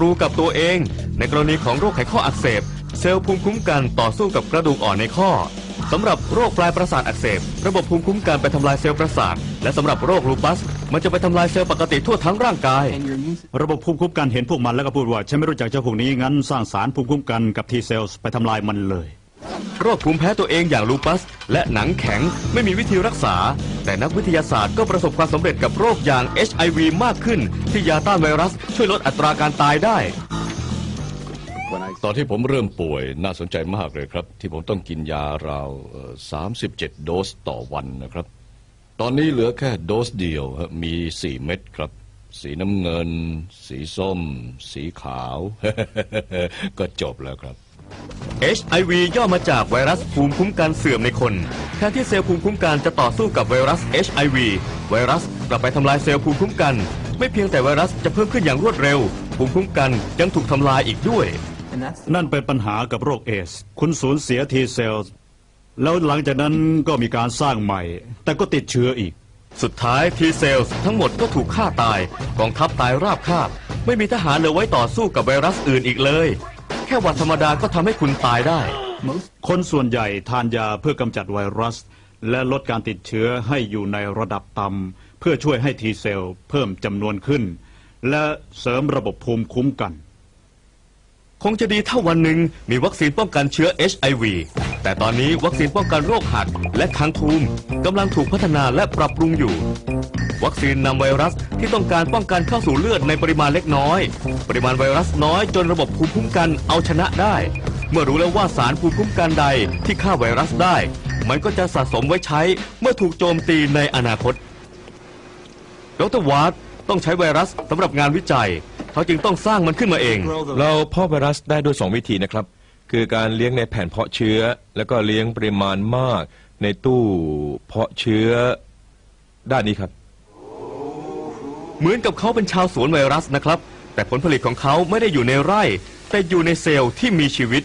ตรูกับตัวเอง ในกรณีของโรคไขข้ออักเสบ เซลล์ภูมิคุ้มกันต่อสู้กับกระดูกอ่อนในข้อสำหรับโรคปลายประสาทอักเสบ ระบบภูมิคุ้มกันไปทำลายเซลล์ประสาท และสำหรับโรคลูปัส มันจะไปทำลายเซลล์ปกติทั่วทั้งร่างกาย ระบบภูมิคุ้มกันเห็นพวกมันแล้วก็พูดว่าฉันไม่รู้จักเจ้าพวกนี้งั้นสร้างสารภูมิคุ้มกันกับทีเซลล์ไปทำลายมันเลย โรคภูมิแพ้ตัวเองอย่างลูปัส และหนังแข็งไม่มีวิธีรักษา แต่นักวิทยาศาสตร์ก็ประสบความสำเร็จกับโรคอย่าง HIV มากขึ้น ที่ยาต้านไวรัสช่วยลดอัตราการตายได้ ตอนที่ผมเริ่มป่วยน่าสนใจมากเลยครับ ที่ผมต้องกินยาราวสามสิบเจ็ดโดสต่อวันนะครับ ตอนนี้เหลือแค่โดสเดียวฮะมีสี่เม็ดครับ สีน้ำเงิน สีส้ม สีขาว ก็จบแล้วครับ HIV ย่อมาจากไวรัสภูมิคุ้มกันเสื่อมในคนแทนที่เซลล์ภูมิคุ้มกันจะต่อสู้กับไวรัส HIV ไวรัสกลับไปทำลายเซลล์ภูมิคุ้มกัน ไม่เพียงแต่ไวรัสจะเพิ่มขึ้นอย่างรวดเร็ว ภูมิคุ้มกันยังถูกทำลายอีกด้วย นั่นเป็นปัญหากับโรคเอส คุณสูญเสียทีเซลส์แล้วหลังจากนั้นก็มีการสร้างใหม่ แต่ก็ติดเชื้ออีก สุดท้ายทีเซลส์ทั้งหมดก็ถูกฆ่าตาย กองทัพตายราบคาบ ไม่มีทหารเหลือไว้ต่อสู้กับไวรัสอื่นอีกเลย แค่หวัดธรรมดาก็ทำให้คุณตายได้ คนส่วนใหญ่ทานยาเพื่อกำจัดไวรัส และลดการติดเชื้อให้อยู่ในระดับต่ำเพื่อช่วยให้ทีเซลเพิ่มจำนวนขึ้น และเสริมระบบภูมิคุ้มกัน คงจะดีถ้าวันหนึ่งมีวัคซีนป้องกันเชื้อ HIV แต่ตอนนี้วัคซีนป้องกันโรคหัดและค้างทูมกำลังถูกพัฒนาและปรับปรุงอยู่ วัคซีนนำไวรัสที่ต้องการป้องกันเข้าสู่เลือดในปริมาณเล็กน้อย ปริมาณไวรัสน้อยจนระบบภูมิคุ้มกันเอาชนะได้ เมื่อรู้แล้วว่าสารภูมิคุ้มกันใดที่ฆ่าไวรัสได้ มันก็จะสะสมไว้ใช้เมื่อถูกโจมตีในอนาคตดรวาร์ดต้องใช้ไวรัสสำหรับงานวิจัย เขาจึงต้องสร้างมันขึ้นมาเอง เราเพาะไวรัสได้ด้วยสองวิธีนะครับ คือการเลี้ยงในแผ่นเพาะเชื้อ แล้วก็เลี้ยงปริมาณมากในตู้เพาะเชื้อด้านนี้ครับ เหมือนกับเขาเป็นชาวสวนไวรัสนะครับ แต่ผลผลิตของเขาไม่ได้อยู่ในไร่ แต่อยู่ในเซลล์ที่มีชีวิต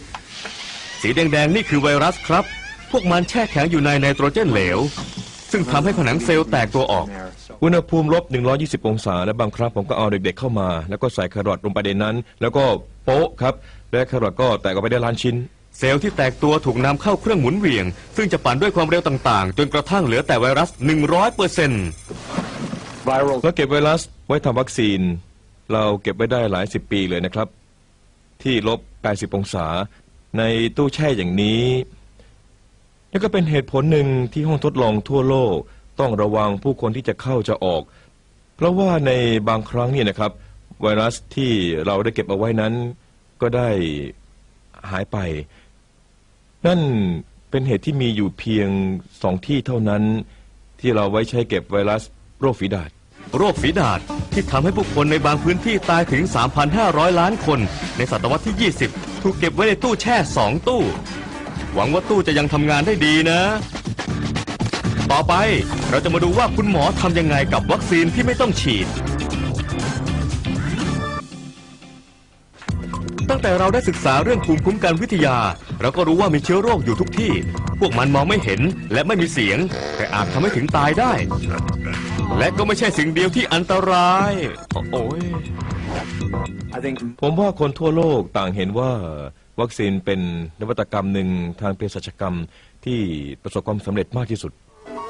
สีแดงๆนี่คือไวรัสครับ พวกมันแช่แข็งอยู่ในไนโตรเจนเหลว ซึ่งทำให้ผนังเซลล์แตกตัวออก อุณหภูมิลบ 120 องศา และบางครั้งผมก็เอาเด็กๆเข้ามา แล้วก็ใส่แครอทลงไปในนั้น แล้วก็โป๊ะครับ และแครอทก็แตกออกไปได้ล้านชิ้น เซลล์ที่แตกตัวถูกนำเข้าเครื่องหมุนเหวี่ยง ซึ่งจะปั่นด้วยความเร็วต่างๆ จนกระทั่งเหลือแต่ไวรัส 100เปอร์เซ็นต์เราเก็บไวรัสไว้ทำวัคซีน เราเก็บไว้ได้หลายสิบปีเลยนะครับ ที่ลบ 80 องศา ในตู้แช่อย่างนี้นี่ก็เป็นเหตุผลหนึ่งที่ห้องทดลองทั่วโลก ต้องระวังผู้คนที่จะเข้าจะออก เพราะว่าในบางครั้งเนี่ยนะครับ ไวรัสที่เราได้เก็บเอาไว้นั้น ก็ได้หายไป นั่นเป็นเหตุที่มีอยู่เพียงสองที่เท่านั้น ที่เราไว้ใช้เก็บไวรัสโรคฝีดาษ โรคฝีดาษที่ทำให้ผู้คนในบางพื้นที่ตายถึง 3,500 ล้านคน ในศตวรรษที่ 20 ถูกเก็บไว้ในตู้แช่ 2 ตู้ หวังว่าตู้จะยังทำงานได้ดีนะ ต่อไปเราจะมาดูว่าคุณหมอทำยังไงกับวัคซีนที่ไม่ต้องฉีด ตั้งแต่เราได้ศึกษาเรื่องภูมิคุ้มกันวิทยา เราก็รู้ว่ามีเชื้อโรคอยู่ทุกที่ พวกมันมองไม่เห็นและไม่มีเสียง แต่อาจทำให้ถึงตายได้ และก็ไม่ใช่สิ่งเดียวที่อันตราย โอ้ยผมว่าคนทั่วโลกต่างเห็นว่าวัคซีนเป็นนวัตกรรมหนึ่งทางเภสัชกรรมที่ประสบความสำเร็จมากที่สุด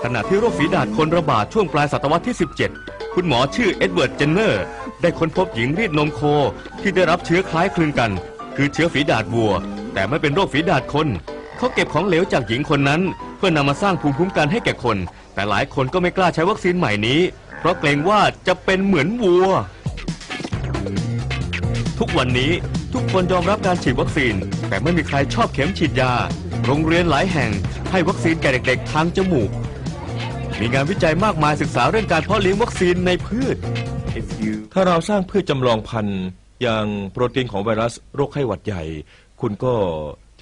ขณะที่โรคฝีดาษคนระบาดช่วงปลายศตวรรษที่ 17 คุณหมอชื่อเอ็ดเวิร์ด เจนเนอร์ ได้ค้นพบหญิงรีดนมโคที่ได้รับเชื้อคล้ายคลึงกัน คือเชื้อฝีดาษวัว แต่ไม่เป็นโรคฝีดาษคน เขาเก็บของเหลวจากหญิงคนนั้น เพื่อนำมาสร้างภูมิคุ้มกันให้แก่คน แต่หลายคนก็ไม่กล้าใช้วัคซีนใหม่นี้ เพราะเกรงว่าจะเป็นเหมือนวัว ทุกวันนี้ทุกคนยอมรับการฉีดวัคซีน แต่ไม่มีใครชอบเข็มฉีดยา โรงเรียนหลายแห่ง ให้วัคซีนแก่เด็กๆ ทางจมูก มีงานวิจัยมากมายศึกษาเรื่องการเพาะเลี้ยงวัคซีนในพืช ถ้าเราสร้างพืชจำลองพันธุ์อย่างโปรตีนของไวรัสโรคไข้หวัดใหญ่ คุณก็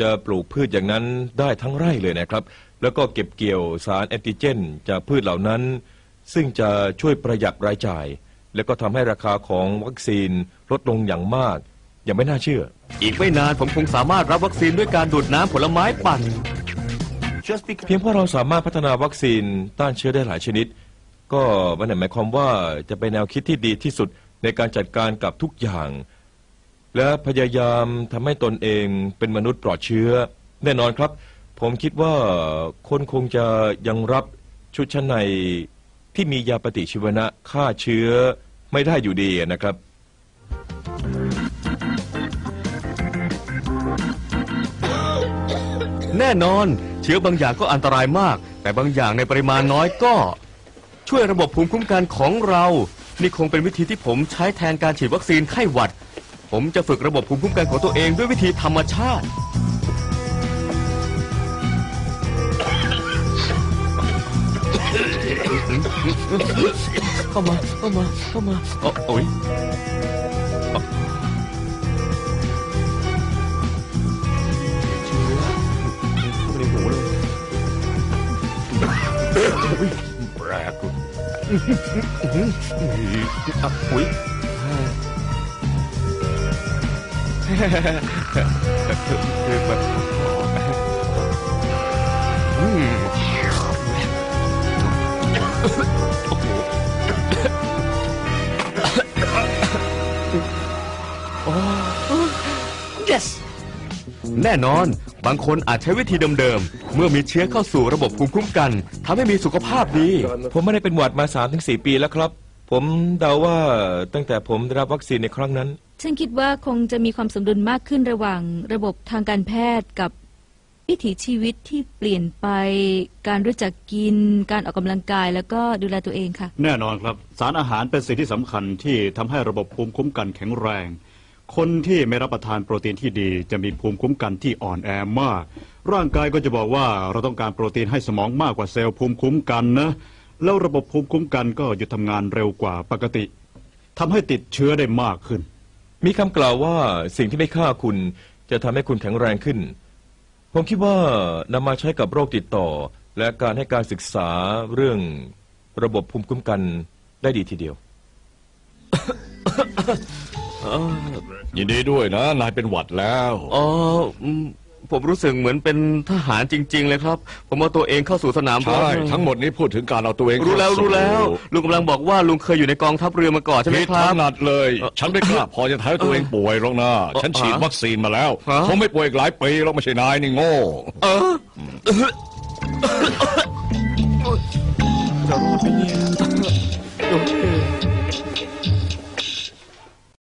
จะปลูกพืชอย่างนั้นได้ทั้งไร่เลยนะครับ แล้วก็เก็บเกี่ยวสารแอนติเจน จากพืชเหล่านั้น ซึ่งจะช่วยประหยัดรายจ่าย แล้วก็ทำให้ราคาของวัคซีนลดลงอย่างมากอย่างไม่น่าเชื่อ อีกไม่นานผมคงสามารถรับวัคซีนด้วยการดูดน้ำผลไม้ปั่น เพียงเพราะเราสามารถพัฒนาวัคซีนต้านเชื้อได้หลายชนิด ก็ไมันหมายความว่าจะเป็นแนวคิดที่ดีที่สุดในการจัดการกับทุกอย่าง และพยายามทำให้ตนเองเป็นมนุษย์ปลอดเชื้อ แน่นอนครับ ผมคิดว่าคนคงจะยังรับชุดชั้นในที่มียาปฏิชีวนะฆ่าเชื้อไม่ได้อยู่ดีนะครับ แน่นอนเชื้อบางอย่างก็อันตรายมาก แต่บางอย่างในปริมาณน้อยก็ ช่วยระบบภูมิคุ้มกันของเรา นี่คงเป็นวิธีที่ผมใช้แทนการฉีดวัคซีนไข้หวัด ผมจะฝึกระบบภูมิคุ้มกันของตัวเองด้วยวิธีธรรมชาติ เข้ามา เข้ามา เข้ามาโอโอ้ยเอาเชื้อเข้าไปในหูเลยแปลกอะอุ้ย คือแบบอืมโอ้โหโอ้ yes แน่นอน บางคนอาจใช้วิธีเดิมๆ เมื่อมีเชื้อเข้าสู่ระบบภูมิคุ้มกันทำให้มีสุขภาพดี ผมไม่ได้เป็นหวัดมา3าถึงสปีแล้วครับ ผมเดาว่าตั้งแต่ผมได้รับวัคซีนในครั้งนั้น ฉันคิดว่าคงจะมีความสมดุลมากขึ้นระหว่างระบบทางการแพทย์กับวิถีชีวิตที่เปลี่ยนไป การรู้จักกิน การออกกำลังกายแล้วก็ดูแลตัวเองค่ะ แน่นอนครับ สารอาหารเป็นสิ่งที่สำคัญที่ทำให้ระบบภูมิคุ้มกันแข็งแรง คนที่ไม่รับประทานโปรตีนที่ดี จะมีภูมิคุ้มกันที่อ่อนแอมาก ร่างกายก็จะบอกว่าเราต้องการโปรตีนให้สมองมากกว่าเซลล์ภูมิคุ้มกันนะ แล้วระบบภูมิคุ้มกันก็หยุดทำงานเร็วกว่าปกติทำให้ติดเชื้อได้มากขึ้น มีคำกล่าวว่าสิ่งที่ไม่ฆ่าคุณจะทำให้คุณแข็งแรงขึ้น ผมคิดว่านำมาใช้กับโรคติดต่อ และการให้การศึกษาเรื่องระบบภูมิคุ้มกันได้ดีทีเดียว ยินดีด้วยนะ นายเป็นหวัดแล้ว อ๋ออืม ผมรู้สึกเหมือนเป็นทหารจริง ๆ เลยครับ ผมเอาตัวเองเข้าสู่สนามรบใช่ทั้งหมดนี้พูดถึงการเอาตัวเองรู้แล้วเข้าสู่รู้แล้วลุงกำลังบอกว่าลุงเคยอยู่ในกองทัพเรือมาก่อนใช่ไหมผิดครัถบนัดเลยเอ่อฉันไม่กล้าพอจะท้ายตัวเองป่วยหรอกนะเอ่อฉันฉีดฮะวัคซีนมาแล้วฮะ คงไม่ป่วยอีกหลายปีหรอกไม่ใช่นายนี่โง่ เออจะรอดไหมเนี่ยโอเค